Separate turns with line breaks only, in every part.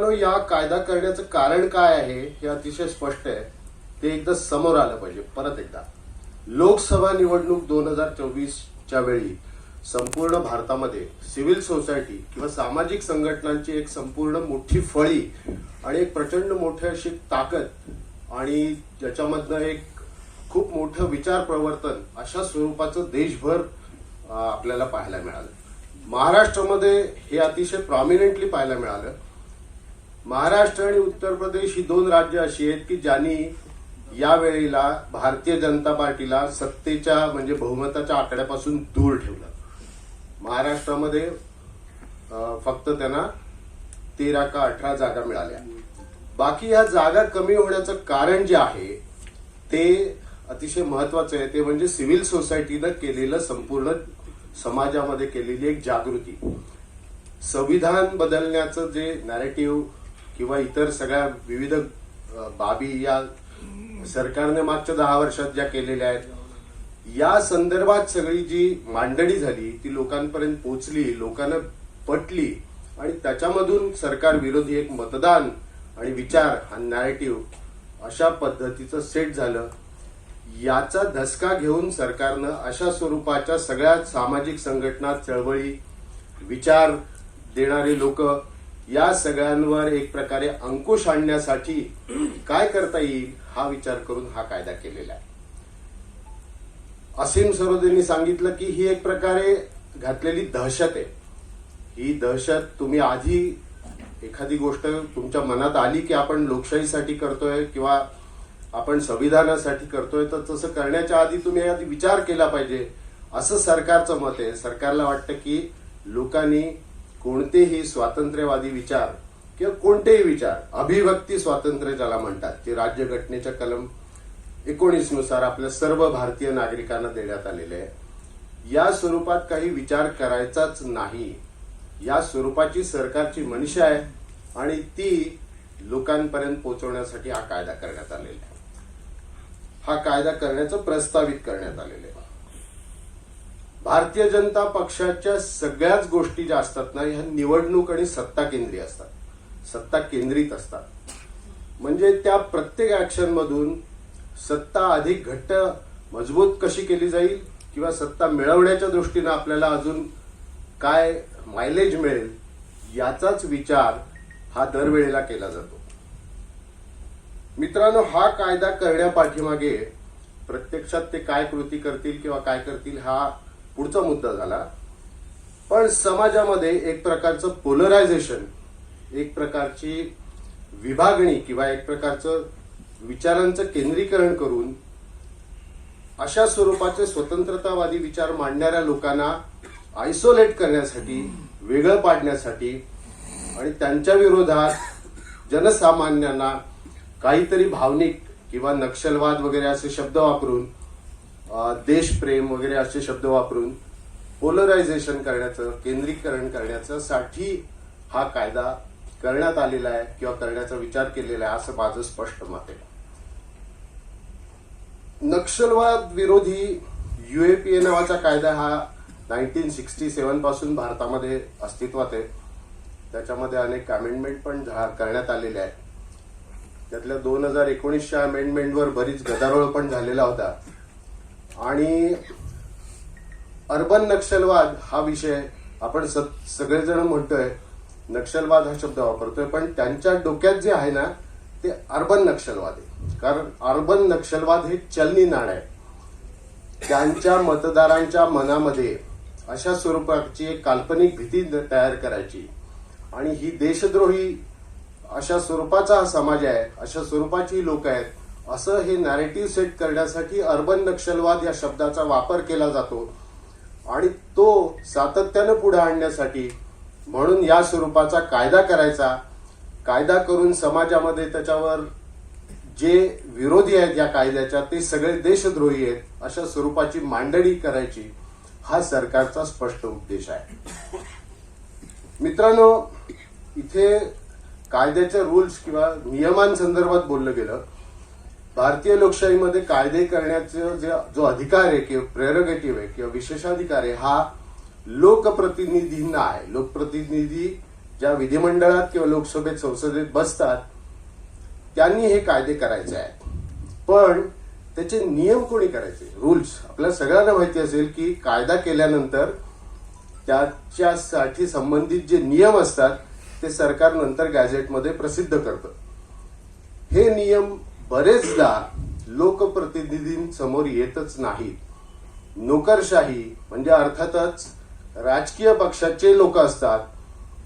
या कायदा करण्याचं कारण काय आहे हे अतिशय स्पष्ट आहे. ते एकदा समोर आलं पाहिजे. परत एकदा. लोकसभा निवडणूक दोन हजार चोवीसच्या वेळी संपूर्ण भारतामध्ये सिव्हिल सोसायटी किंवा सामाजिक संघटनांची एक संपूर्ण मोठी फळी आणि एक प्रचंड मोठी अशी ताकद आणि ज्याच्यामधनं एक खूप मोठं विचार प्रवर्तन अशा स्वरूपाचं देशभर आपल्याला पाहायला मिळालं. महाराष्ट्रामध्ये हे अतिशय प्रॉमिनेंटली पाहायला मिळालं. महाराष्ट्र आणि उत्तर प्रदेश ही दोन राज्य अशी आहेत की ज्यांनी यावेळेला भारतीय जनता पार्टीला सत्तेच्या म्हणजे बहुमताच्या आकड्यापासून दूर ठेवलं. महाराष्ट्रामध्ये फक्त त्यांना तेरा का अठरा जागा मिळाल्या. बाकी ह्या जागा कमी होण्याचं कारण जे आहे ते अतिशय महत्वाचं आहे. ते म्हणजे सिव्हिल सोसायटीनं केलेलं संपूर्ण समाजामध्ये केलेली एक जागृती. संविधान बदलण्याचं जे नॅरेटिव्ह किंवा इतर सगळ्या विविध बाबी या सरकारने मागच्या दहा वर्षात ज्या केलेल्या आहेत या संदर्भात सगळी जी मांडणी झाली ती लोकांपर्यंत पोचली लोकांना पटली आणि त्याच्यामधून सरकार विरोधी एक मतदान आणि विचार हा नॅरेटिव्ह अशा पद्धतीचं सेट झालं. याचा धसका घेऊन सरकारनं अशा स्वरूपाच्या सगळ्या सामाजिक संघटना चळवळी विचार देणारे लोक या सगळ्यांवर एक प्रकारे अंकुश आणण्यासाठी काय करता येईल हा विचार करून हा कायदा केलेला आहे. असीम सरोदेंनी सांगितलं की ही एक प्रकारे घातलेली दहशत आहे. ही दहशत तुम्ही आधी एखादी गोष्ट तुमच्या मनात आली की आपण लोकशाहीसाठी करतोय किंवा आपण संविधानासाठी करतोय तर तसं करण्याच्या आधी तुम्ही आधी विचार केला पाहिजे. असं सरकारचं मत आहे. सरकारला वाटतं की लोकांनी कोणतेही स्वातंत्र्यवादी विचार किंवा कोणतेही विचार अभिव्यक्ती स्वातंत्र्य ज्याला म्हणतात ते राज्यघटनेच्या कलम एकोणीसनुसार आपल्या सर्व भारतीय नागरिकांना देण्यात आलेले आहे. या स्वरूपात काही विचार करायचाच नाही. या स्वरूपाची सरकारची मनीषा आहे आणि ती लोकांपर्यंत पोहोचवण्यासाठी हा कायदा करण्यात आलेला आहे. हा कायदा करण्याचं प्रस्तावित करण्यात आलेलं आहे. भारतीय जनता पक्षाच्या सगळ्याच गोष्टी ज्या असतात ना ह्या निवडणूक आणि सत्ता केंद्रीय असतात. सत्ता केंद्रित असतात. म्हणजे त्या प्रत्येक ऍक्शन मधून सत्ता अधिक घट्ट मजबूत कशी केली जाईल किंवा सत्ता मिळवण्याच्या दृष्टीनं आपल्याला अजून काय मायलेज मिळेल याचाच विचार हा दरवेळेला केला जातो. मित्रांनो हा कायदा करण्यापाठीमागे प्रत्यक्षात ते काय कृती करतील किंवा काय करतील हा पुढचा मुद्दा झाला. पण समाजामध्ये एक प्रकारचं पोलरायझेशन एक प्रकारची विभागणी किंवा एक प्रकारचं विचारांचं केंद्रीकरण करून अशा स्वरूपाचे स्वतंत्रतावादी विचार मांडणाऱ्या लोकांना आयसोलेट करण्यासाठी वेगळं पाडण्यासाठी आणि त्यांच्या विरोधात जनसामान्यांना काहीतरी भावनिक किंवा नक्षलवाद वगैरे असे शब्द वापरून देशप्रेम वगैरे असे शब्द वापरून पोलरायझेशन करण्याचं केंद्रीकरण करण्याचं साठी हा कायदा करण्यात आलेला आहे किंवा करण्याचा विचार केलेला आहे असं माझं स्पष्ट मत आहे. नक्षलवाद विरोधी युएपीए नावाचा कायदा हा नाईन्टीन सिक्स्टी सेव्हनपासून भारतामध्ये अस्तित्वात आहे. त्याच्यामध्ये अनेक अमेंडमेंट पण करण्यात आलेले आहेत. त्यातल्या दोन हजार एकोणीसच्या अमेंडमेंटवर बरीच गदारोळ पण झालेला होता. आणि अर्बन नक्षलवाद हा विषय आपण स- सगळेजण म्हणतोय. नक्षलवाद हा शब्द वापरतोय पण त्यांच्या डोक्यात जे आहे ना ते अर्बन नक्षलवाद आहे. कारण अर्बन नक्षलवाद हे चलनी नाणं आहे. त्यांच्या मतदारांच्या मनामध्ये अशा स्वरूपाची एक काल्पनिक भीती तयार करायची. आणि ही देशद्रोही अशा स्वरूपाचा हा समाज आहे अशा स्वरूपाची लोक आहेत असं हे नॅरेटिव्ह सेट करण्यासाठी अर्बन नक्षलवाद या शब्दाचा वापर केला जातो. आणि तो सातत्यानं पुढे आणण्यासाठी म्हणून या स्वरूपाचा कायदा करायचा. कायदा करून समाजामध्ये त्याच्यावर जे विरोधी आहेत या कायद्याच्या ते सगळे देशद्रोही आहेत अशा स्वरूपाची मांडणी करायची हा सरकारचा स्पष्ट उद्देश आहे. मित्रांनो इथे कायद्याच्या रूल्स किंवा नियमांसंदर्भात बोललं गेलं. भारतीय लोकशाहीमध्ये कायदे करण्याचा जे जो अधिकार आहे किंवा प्रेरोगेटिव्ह आहे किंवा विशेषाधिकार आहे हा लोकप्रतिनिधींना आहे. लोकप्रतिनिधी ज्या विधिमंडळात किंवा लोकसभेत संसदेत बसतात त्यांनी हे कायदे करायचे आहेत. पण त्याचे नियम कोणी करायचे? रूल्स आपल्या सगळ्यांना माहिती असेल की कायदा केल्यानंतर त्याच्यासाठी संबंधित जे नियम असतात ते सरकार नंतर गॅझेटमध्ये प्रसिद्ध करतं. हे नियम बरेचदा लोकप्रतिनिधींसमोर येतच नाहीत. नोकरशाही म्हणजे अर्थातच राजकीय पक्षाचे लोक असतात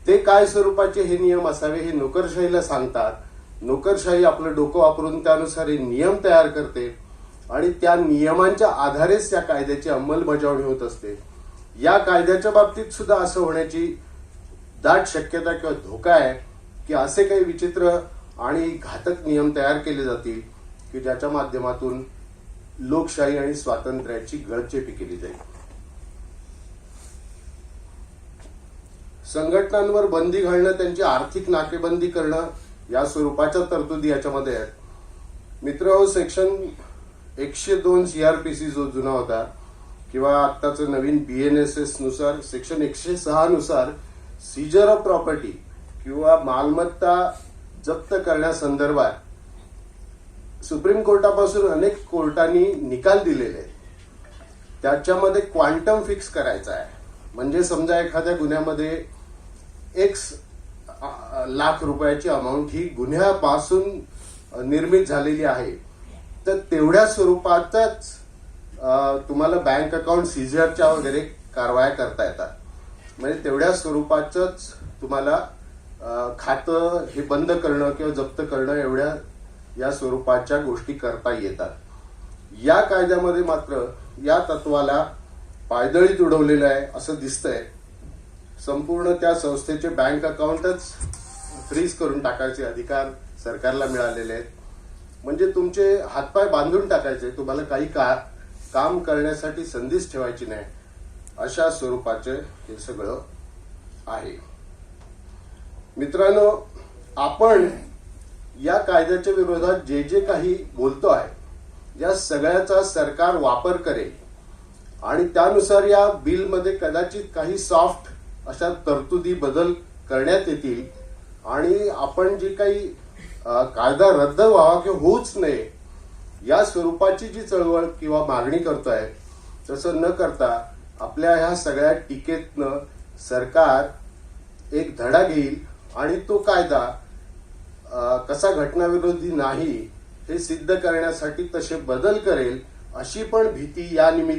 ते काय स्वरूपाचे हे नियम असावे हे नोकरशाहीला सांगतात. नोकरशाही आपलं डोकं वापरून त्यानुसार हे नियम तयार करते आणि त्या नियमांच्या आधारेच त्या कायद्याची अंमलबजावणी होत असते. या कायद्याच्या बाबतीत सुद्धा असं होण्याची दाट शक्यता किंवा धोका आहे की असे काही विचित्र आणि घातक नियम तयार केले जातील की ज्याच्या माध्यमातून लोकशाही आणि स्वातंत्र्याची गळचेपी केली जाईल. संघटनांवर बंदी घालणं त्यांची आर्थिक नाकेबंदी करणं या स्वरूपाच्या तरतुदी याच्यामध्ये आहेत. मित्र हो सेक्शन एकशे दोन सीआरपीसी जो जुना होता किंवा आत्ताचं नवीन बीएनएसएसनुसार सेक्शन एकशे सहा नुसार सीजर ऑफ प्रॉपर्टी किंवा मालमत्ता जप्त करण्यासंदर्भात सुप्रीम कोर्टापासून अनेक कोर्टांनी निकाल दिलेले त्याच्यामध्ये क्वांटम फिक्स करायचा आहे. म्हणजे समजा एखाद्या गुन्ह्यामध्ये एक्स लाख रुपयाची अमाऊंट ही गुन्ह्यापासून निर्मित झालेली आहे. तर तेवढ्या स्वरूपातच तुम्हाला बँक अकाउंट सीझरच्या वगैरे कारवाया करता येतात. म्हणजे तेवढ्या स्वरूपातच तुम्हाला खातं हे बंद करणं किंवा जप्त करणं एवढ्या या स्वरूपाच्या गोष्टी करता येतात. या कायद्यामध्ये मात्र या तत्वाला पायदळीत उडवलेलं आहे असं दिसतंय. संपूर्ण त्या संस्थेचे बँक अकाउंटच फ्रीज करून टाकायचे अधिकार सरकारला मिळालेले आहेत. म्हणजे तुमचे हातपाय बांधून टाकायचे तुम्हाला काही का काम करण्यासाठी संधीच ठेवायची नाही अशा स्वरूपाचे हे सगळं आहे. मित्रांनो आपण या कायद्याच्या विरोधात जे जे काही बोलतो आहे या सगळ्याचा सरकार वापर करेल. आणि त्यानुसार या बिलमध्ये कदाचित काही सॉफ्ट अशा तरतुदी बदल करण्यात येतील. आणि आपण जी काही कायदा रद्द व्हावा किंवा होऊच नये या स्वरूपाची जी चळवळ किंवा मागणी करतोय तसं न करता आपल्या ह्या सगळ्या टीकेतनं सरकार एक धडा घेईल आणि तो कायदा कसा घटनाविरोधी नाही हे सिद्ध करण्यासाठी तसे बदल करेल अशी पण भीती या निमित्त